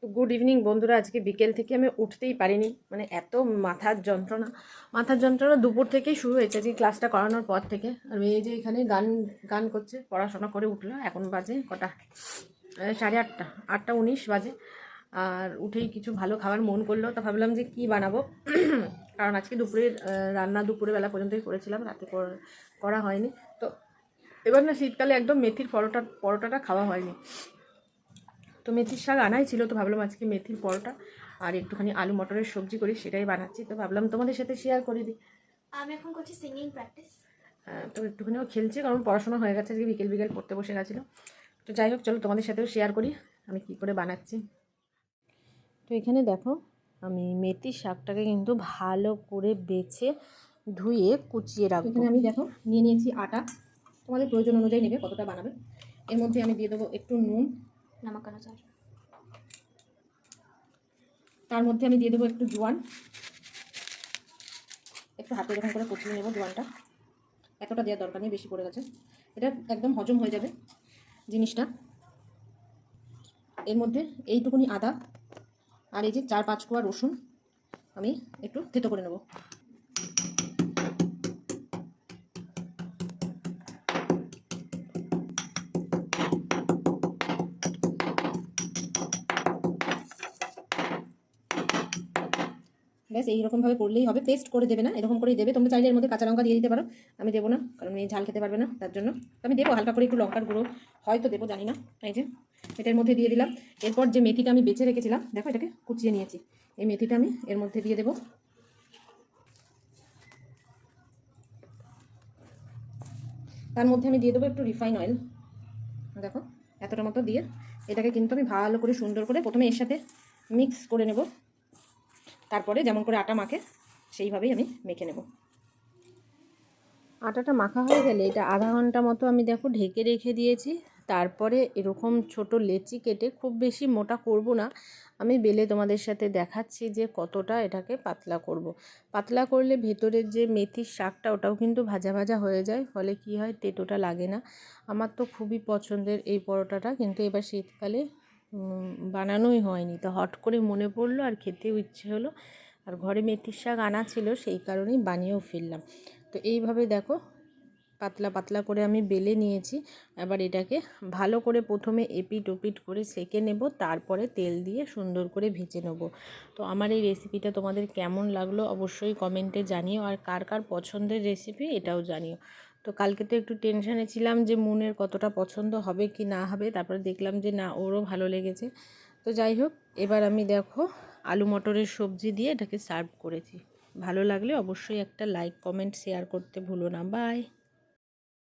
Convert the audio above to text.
তো good evening বন্ধুরা, আজকে বিকেল থেকে আমি উঠতেই পারিনি। মানে এত মাথার যন্ত্রণা মাথার যন্ত্রণা দুপুর থেকেই শুরু হয়েছে, আজকে ক্লাসটা করানোর পর থেকে। আর মেয়ে যে এখানে গান গান করছে, পড়াশোনা করে উঠল, এখন বাজে কটা? সাড়ে আটটা আটটা উনিশ বাজে। আর উঠেই কিছু ভালো খাবার মন করল, তো ভাবলাম যে কি বানাবো? কারণ আজকে দুপুরের রান্না দুপুরে বেলা পর্যন্তই করেছিলাম, রাতে কর- করা হয়নি। তো এবার না শীতকালে একদম মেথির পরোটা, পরোটাটা খাওয়া হয়নি। তো মেথির শাক আনাই ছিল তো ভাবলাম আজকে মেথির পরোটা আর একটুখানি আলু মটরের সবজি করি সেটাই বানাচ্ছি। তো ভাবলাম তোমাদের সাথে শেয়ার করে দিই। আমি এখন করছি সিঙ্গিং প্র্যাকটিস তো একটুখানিও খেলছে কারণ পড়াশোনা হয়ে গেছে আজকে বিকেল বিকেল পড়তে বসে গেছিল। তো যাই হোক চলো তোমাদের সাথেও শেয়ার করি আমি কী করে বানাচ্ছি। তো এখানে দেখো আমি মেথির শাকটাকে কিন্তু ভালো করে বেছে ধুয়ে কুচিয়ে রাখব। এখানে আমি দেখো নিয়ে নিয়েছি আটা। তোমাদের প্রয়োজন অনুযায়ী নেবে কতটা বানাবে। এর মধ্যে আমি দিয়ে দেবো একটু নুন নমক অনুসার তার মধ্যে আমি দিয়ে দেবো একটু জোয়ান। একটু হাতে এরকম করে কুচিয়ে নেব জোয়ানটা। এতটা দেওয়ার দরকার নেই, বেশি পড়ে গেছে। এটা একদম হজম হয়ে যাবে জিনিসটা। এর মধ্যে এইটুকুনি আদা আর এই যে চার পাঁচ কোয়া রসুন আমি একটু থেতো করে নেব। ব্যাস, এইরকমভাবে করলেই হবে। পেস্ট করে দেবে না, এরকম করেই দেবে। তোমরা চাইলে এর মধ্যে কাঁচা লঙ্কা দিয়ে দিতে পারো। আমি দেবো না, কারণ এই ঝাল খেতে পারবে না তার জন্য। আমি দেবো, হালকা করে একটু লঙ্কার গুঁড়ো। হয়তো দেবো, জানি না। এই যে, এটার মধ্যে দিয়ে দিলাম। এরপর যে মেথিটা আমি বেছে রেখেছিলাম, দেখো এটাকে কুচিয়ে নিয়েছি। এই মেথিটা আমি এর মধ্যে দিয়ে দেবো। তার মধ্যে আমি দিয়ে দেবো একটু রিফাইন অয়েল। দেখো, এতটা মতো দিয়ে এটাকে কিন্তু আমি ভালো করে সুন্দর করে প্রথমে এর সাথে মিক্স করে নেব। তারপরে যেমন করে আটা মাখে, সেইভাবেই আমি মেখে নেব। আটাটা মাখা হয়ে গেলে এটা আধা ঘণ্টা মতো আমি দেখো ঢেকে রেখে দিয়েছি। তারপরে এরকম ছোট লেচি কেটে খুব বেশি মোটা করব না। আমি বেলে তোমাদের সাথে দেখাচ্ছি যে কতটা এটাকে পাতলা করব। পাতলা করলে ভেতরের যে মেথির শাকটা ওটাও কিন্তু ভাজা ভাজা হয়ে যায়, ফলে কি হয় তেতোটা লাগে না। আমার তো খুবই পছন্দের এই পরোটাটা, কিন্তু এবার শীতকালে বানানোই হয়নি। তো হট করে মনে পড়ল আর খেতেও ইচ্ছে হলো। আর ঘরে মেথির শাক আনা ছিল, সেই কারণেই বানিয়েও ফেললাম। তো এইভাবে দেখো, পাতলা পাতলা করে আমি বেলে নিয়েছি। এবার এটাকে ভালো করে প্রথমে এপিট ওপিট করে সেকে নেব, তারপরে তেল দিয়ে সুন্দর করে ভেজে নেব। তো আমার এই রেসিপিটা তোমাদের কেমন লাগল অবশ্যই কমেন্টে জানিও। আর কার কার পছন্দের রেসিপি এটাও জানিও। তো কালকে তো একটু টেনশানে ছিলাম যে মুনের কতটা পছন্দ হবে কি না হবে। তারপরে দেখলাম যে না, ওরও ভালো লেগেছে। তো যাই হোক, এবার আমি দেখো আলু মটরের সবজি দিয়ে এটাকে সার্ভ করেছি। ভালো লাগলে অবশ্যই একটা লাইক কমেন্ট শেয়ার করতে ভুলো না। বাই